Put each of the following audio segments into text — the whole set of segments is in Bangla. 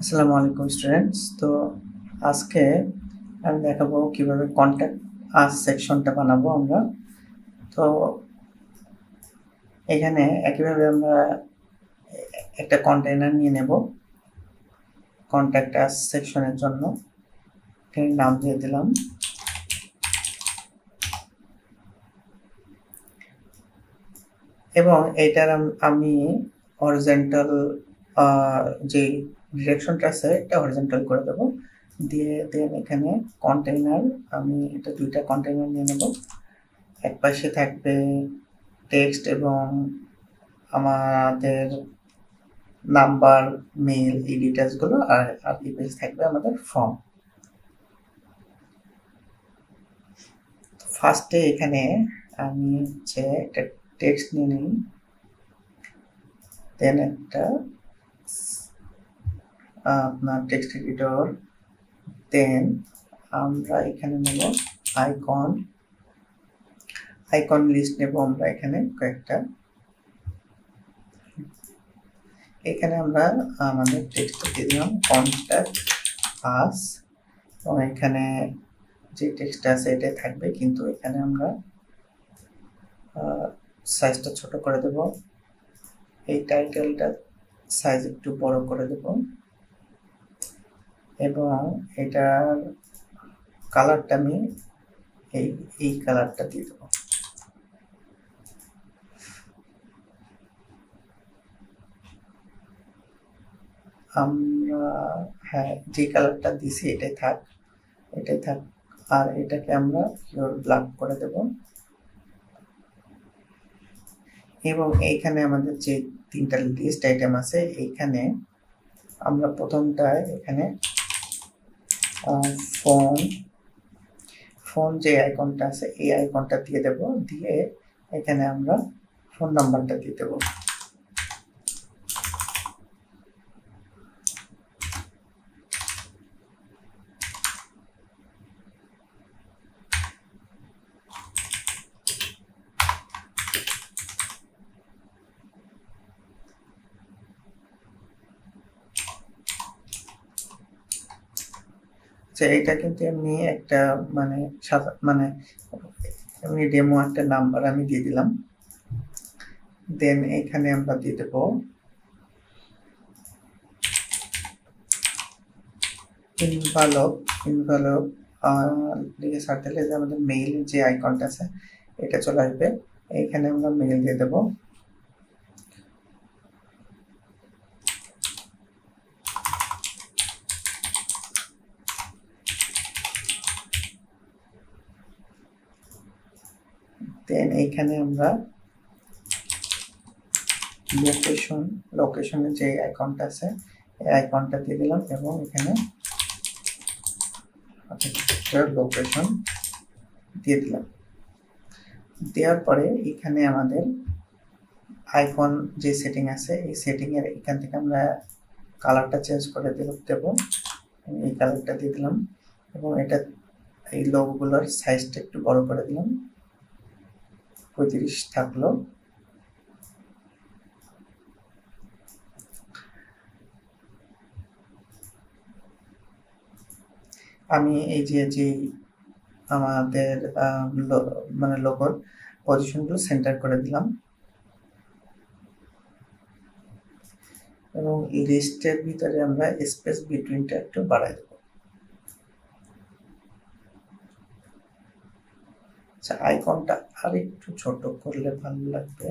আসসালামু আলাইকুম স্টুডেন্টস তো আজকে আমি দেখাবো কীভাবে কন্ট্যাক্ট আস সেকশনটা বানাবো আমরা। তো এখানে একইভাবে আমরা একটা কন্টেইনার নিয়ে নেব কন্ট্যাক্ট আস সেকশনের জন্য। এখানে নাম দিয়ে দিলাম। এবং এইটার আম- আমি অরিজেন্টাল যে ডিরেকশনটা আছে, এটা হরিজন্টাল করে দেবো। দিয়ে দেন এখানে কন্টেইনার আমি এটা দুইটা কন্টেইনার নিয়ে নেব। এক পাশে থাকবে টেক্সট এবং আমাদের নাম্বার মেল এই ডিটেলসগুলো আর আর এই পেজ থাকবে আমাদের ফর্ম ফার্স্টে এখানে আমি হচ্ছে একটা টেক্সট নিয়ে নিই দেন একটা আপনার টেক্সট এডিটর দেন আমরা এখানে নেব আইকন আইকন লিস্ট নেব আমরা এখানে কয়েকটা। এখানে আমরা আমাদের টেক্সট দিয়ে দিলাম কন্ট্যাক্ট আস এবং এখানে যে টেক্সট আছে এটাই থাকবে, কিন্তু এখানে আমরা সাইজটা ছোট করে দেব। এই টাইটেলটা সাইজ একটু বড় করে দেব। এবং এটার কালারটা আমি এই এই কালারটা দিয়ে দেবো। আমরা হ্যাঁ যে কালারটা দিছি এটাই থাক এটাই থাক। আর এটাকে আমরা পিওর ব্ল্যাক করে দেব। এবং এইখানে আমাদের যে তিনটা লিস্ট আইটেম আছে, এইখানে আমরা প্রথমটায় এখানে ফোন ফোন যে আইকনটা আছে, এই আইকনটা দিয়ে দেব। দিয়ে এখানে আমরা ফোন নাম্বারটা দিয়ে দেবো। আচ্ছা এটা কিন্তু এমনি একটা মানে মানে এমনি ডেমো একটা নাম্বার আমি দিয়ে দিলাম। দেন এখানে আমরা দিয়ে দেব। ইনভালভ লিখে যে আমাদের মেইল যে আইকনটা আছে, এটা চলে আসবে। এইখানে আমরা মেইল দিয়ে দেবো। দেন এইখানে আমরা লোকেশন লোকেশনের যে আইকনটা আছে, এই আইকনটা দিয়ে দিলাম এবং এখানে লোকেশন দিয়ে দিলাম। দেওয়ার পরে এখানে আমাদের আইকন যে সেটিং আছে, এই সেটিংয়ের এখান থেকে আমরা কালারটা চেঞ্জ করে দেব দেব। এই কালারটা দিয়ে দিলাম এবং এটা, এই লোগোগুলোর সাইজটা একটু বড় করে দিলাম। পঁয়ত্রিশ থাকল। আমি এই যে যে আমাদের মানে লোগোর পজিশনগুলো সেন্টার করে দিলাম। এবং লিস্টের ভিতরে আমরা স্পেস বিটুইনটা একটু বাড়াই দেবো। আচ্ছা আইকনটা আর একটু ছোট করলে ভালো লাগবে।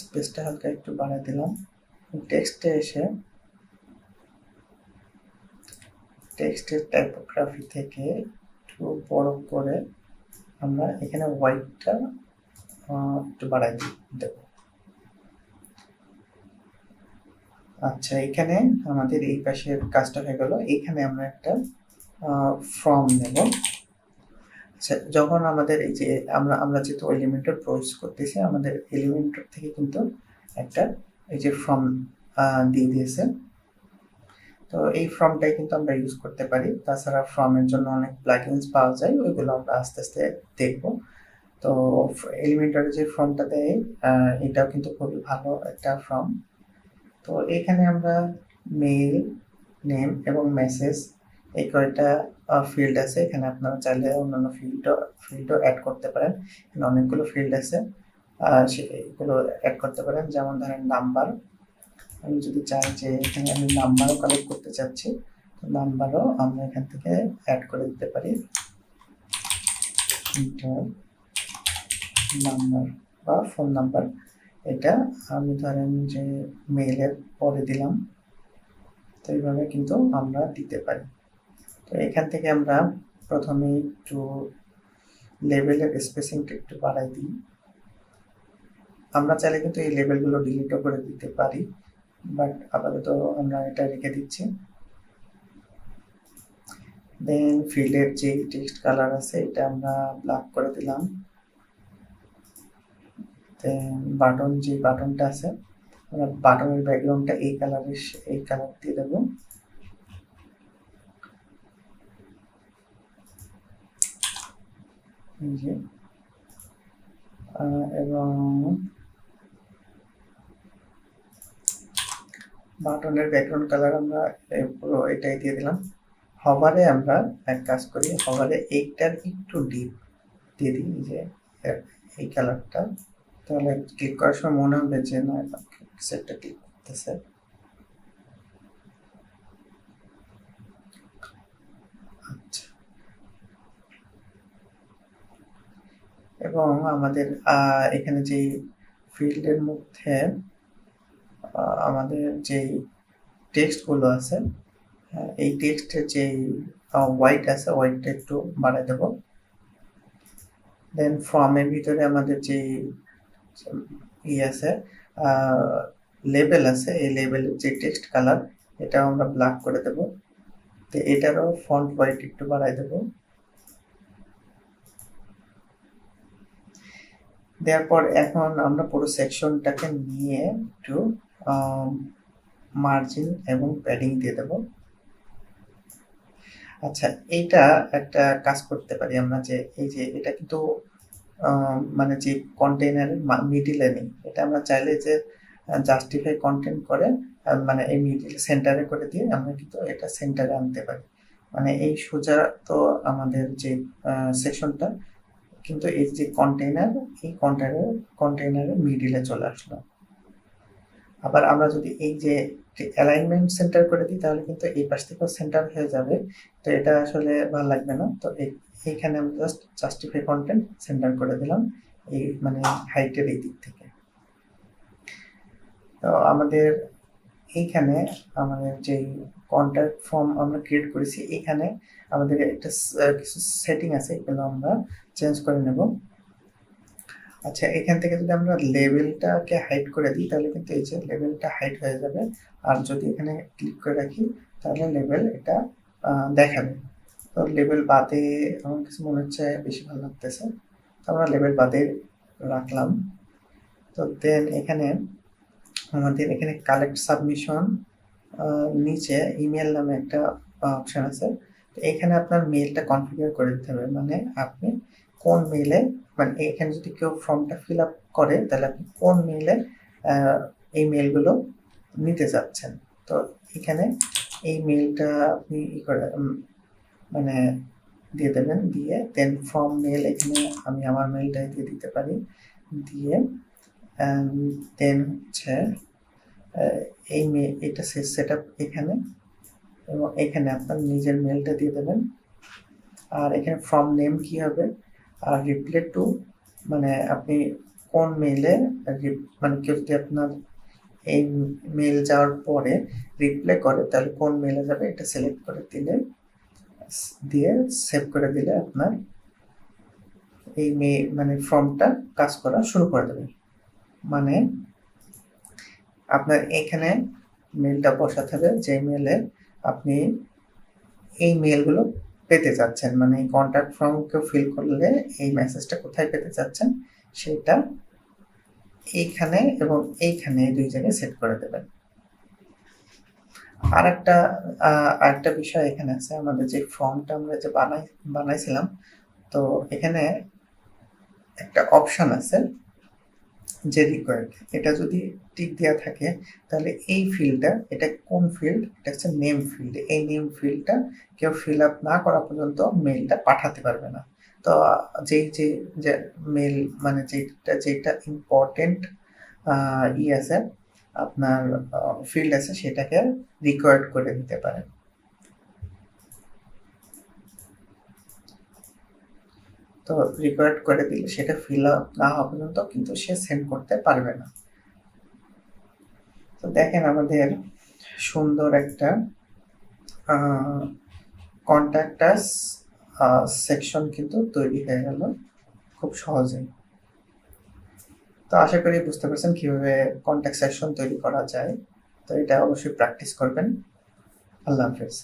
স্পেসটা হালকা একটু বাড়াই দিলাম। টেক্সটে এসে টেক্সটের টাইপোগ্রাফি থেকে একটু বড় করে আমরা এখানে হোয়াইটটা একটু বাড়াই দেব। আচ্ছা এখানে আমাদের এই পাশের কাজটা হয়ে গেল। এখানে আমরা একটা ফর্ম নেব। আচ্ছা যখন আমাদের এই যে আমরা আমরা যেহেতু এলিমেন্টর প্রসেস করতেছি, আমাদের এলিমেন্টর থেকে কিন্তু একটা এই যে ফর্ম দিয়ে দিয়েছে। তো এই ফর্মটাই কিন্তু আমরা ইউজ করতে পারি। তাছাড়া ফর্মের জন্য অনেক প্লাগইনস পাওয়া যায়, ওইগুলো আমরা আস্তে আস্তে দেখব। তো এলিমেন্টারি যে ফর্মটা দেয় এটাও কিন্তু খুবই ভালো একটা ফর্ম তো এখানে আমরা মেইল নেম এবং মেসেজ এই কয়টা ফিল্ড আছে। এখানে আপনারা চাইলে অন্যান্য ফিল্ডও ফিল্ডও অ্যাড করতে পারেন। এখানে অনেকগুলো ফিল্ড আছে। আহ, সেগুলো অ্যাড করতে পারেন। যেমন ধরেন নাম্বার আমি যদি চাই যে এখানে আমি নাম্বারও কালেক্ট করতে চাচ্ছি নাম্বারও আমরা এখান থেকে অ্যাড করে দিতে পারি। নাম্বার বা ফোন নাম্বার এটা আমি ধরেন যে মেইলের পরে দিলাম। তো এইভাবে কিন্তু আমরা দিতে পারি। তো এখান থেকে আমরা প্রথমে একটু লেভেলের স্পেসিংটা একটু বাড়াই দিই। আমরা চাইলে কিন্তু এই লেভেলগুলো ডিলিটও করে দিতে পারি বাট আপাতত আমরা এটা রেখে দিচ্ছি। দেন ফিল্ডের যে টেক্সট কালার আছে, এটা আমরা ব্ল্যাক করে দিলাম। বাটন যে বাটনটা আছে, আমরা বাটনের ব্যাকগ্রাউন্ডটা এই কালারের এই কালার দিয়ে দেবো। এবং বাটনের ব্যাকগ্রাউন্ড কালার আমরা এটাই দিয়ে দিলাম। হভারে আমরা এক কাজ করি হভারে এইটার একটু ডিপ দিয়ে দিই যে এই কালারটা তাহলে ক্লিক করার সময় মনে হবে যে না সেটটা ক্লিক করতেছে। আচ্ছা। এবং আমাদের এখানে যে ফিল্ডের মধ্যে আমাদের যে টেক্সটগুলো আছে হ্যাঁ, এই টেক্সটের যে হোয়াইট আছে হোয়াইটটা একটু বাড়াই দেবো। দেন ফর্মের ভিতরে আমাদের যে ই আছে লেবেল আছে, এই লেবেলের যে টেক্সট কালার এটাও আমরা ব্ল্যাক করে দেব। তো এটারও ফন্ট হোয়াইট একটু বাড়াই দেবো। দেওয়ার পর এখন আমরা পুরো সেকশনটাকে নিয়ে একটু মার্জিন এবং প্যাডিং দিয়ে দেব। আচ্ছা এইটা একটা কাজ করতে পারি আমরা যে, এই যে এটা কিন্তু মানে যে কন্টেইনারের মিডিলে নেই এটা আমরা চাইলে যে জাস্টিফাই কন্টেন্ট করে মানে এই মিডিল সেন্টারে করে দিয়ে আমরা কিন্তু এটা সেন্টারে আনতে পারি। মানে এই সোজা তো আমাদের যে সেকশনটা কিন্তু এই যে কন্টেইনার এই কন্টেইনার কন্টেইনারের মিডিলে চলে আসলো। আবার আমরা যদি এই যে অ্যালাইনমেন্ট সেন্টার করে দিই, তাহলে কিন্তু এই পাশ থেকেও সেন্টার হয়ে যাবে। তো এটা আসলে ভালো লাগবে না। তো এইখানে আমি জাস্ট জাস্টিফাই কন্টেন্ট সেন্টার করে দিলাম এই মানে হাইটের এই দিক থেকে। তো আমাদের এইখানে আমাদের যে কন্ট্যাক্ট ফর্ম আমরা ক্রিয়েট করেছি এখানে আমাদের একটা কিছু সেটিং আছে, এগুলো আমরা চেঞ্জ করে নেব। আচ্ছা এখান থেকে যদি আমরা লেভেলটাকে হাইড করে দিই, তাহলে কিন্তু এই যে লেভেলটা হাইড হয়ে যাবে। আর যদি এখানে ক্লিক করে রাখি, তাহলে লেভেল এটা দেখাবে। তো লেভেল বাদে আমার কিছু মনে হচ্ছে বেশি ভালো লাগতেছে। তো আমরা লেভেল বাদে রাখলাম। তো দেন এখানে আমাদের এখানে কালেক্ট সাবমিশন নিচে ইমেল নামে একটা অপশন আছে। তো এখানে আপনার মেলটা কনফিগার করে দিতে হবে। মানে আপনি কোন মেলে মানে এখানে যদি কেউ ফর্মটা ফিল আপ করে, তাহলে আপনি কোন মেলে এই মেলগুলো নিতে চাচ্ছেন তো এখানে এই মেলটা আপনি ই করে মানে দিয়ে দেবেন, দিয়ে দেন ফর্ম মেল এখানে আমি আমার মেইলটাই দিয়ে দিতে পারি। দিয়ে দেন হচ্ছে এই মেল এটা সেট আপ এখানে এবং এখানে আপনার নিজের মেলটা দিয়ে দেবেন। আর এখানে ফর্ম নেম কি হবে? আর রিপ্লে টু মানে আপনি কোন মেইলে মানে কেউ যদি আপনার এই মেল যাওয়ার পরে রিপ্লাই করে, তাহলে কোন মেলে যাবে? এটা সিলেক্ট করে দিলে দিয়ে সেভ করে দিলে আপনার এই মে মানে ফর্মটা কাজ করা শুরু করে দেবে। মানে আপনার এখানে মেলটা বসাতে হবে যে মেলে আপনি এই মেলগুলো পেতে চাচ্ছেন মানে এই কন্ট্যাক্ট ফর্ম কেউ ফিল করলে এই মেসেজটা কোথায় পেতে চাচ্ছেন সেটা এইখানে এবং এইখানে দুই জায়গায় সেট করে দেবেন। আর একটা আরেকটা বিষয় এখানে আছে, আমাদের যে ফর্মটা আমরা যে বানাই, বানাইছিলাম, তো এখানে একটা অপশন আছে যে রিকোয়ার্ড এটা যদি টিক দেওয়া থাকে, তাহলে এই ফিল্ডটা এটা কোন ফিল্ড এটা হচ্ছে নেম ফিল্ড এই নেম ফিল্ডটা কেউ ফিল আপ না করা পর্যন্ত মেলটা পাঠাতে পারবে না। তো যেই, যে মেল মানে যেটা যেটা ইম্পর্টেন্ট ই আছে আপনার ফিল্ড আছে, সেটাকে রিকোয়ার্ড করে দিতে পারেন। তো রিকোয়ার্ড করে দিলে সেটা ফিল আপ না হওয়া পর্যন্ত কিন্তু সে সেন্ড করতে পারবে না। তো দেখেন আমাদের সুন্দর একটা কন্ট্যাক্টাস সেকশন কিন্তু তৈরি হয়ে গেল খুব সহজেই। তো আশা করি বুঝতে পারছেন কীভাবে কন্ট্যাক্ট সেকশন তৈরি করা যায়। তো এটা অবশ্যই প্র্যাকটিস করবেন। আল্লাহ হাফেজ।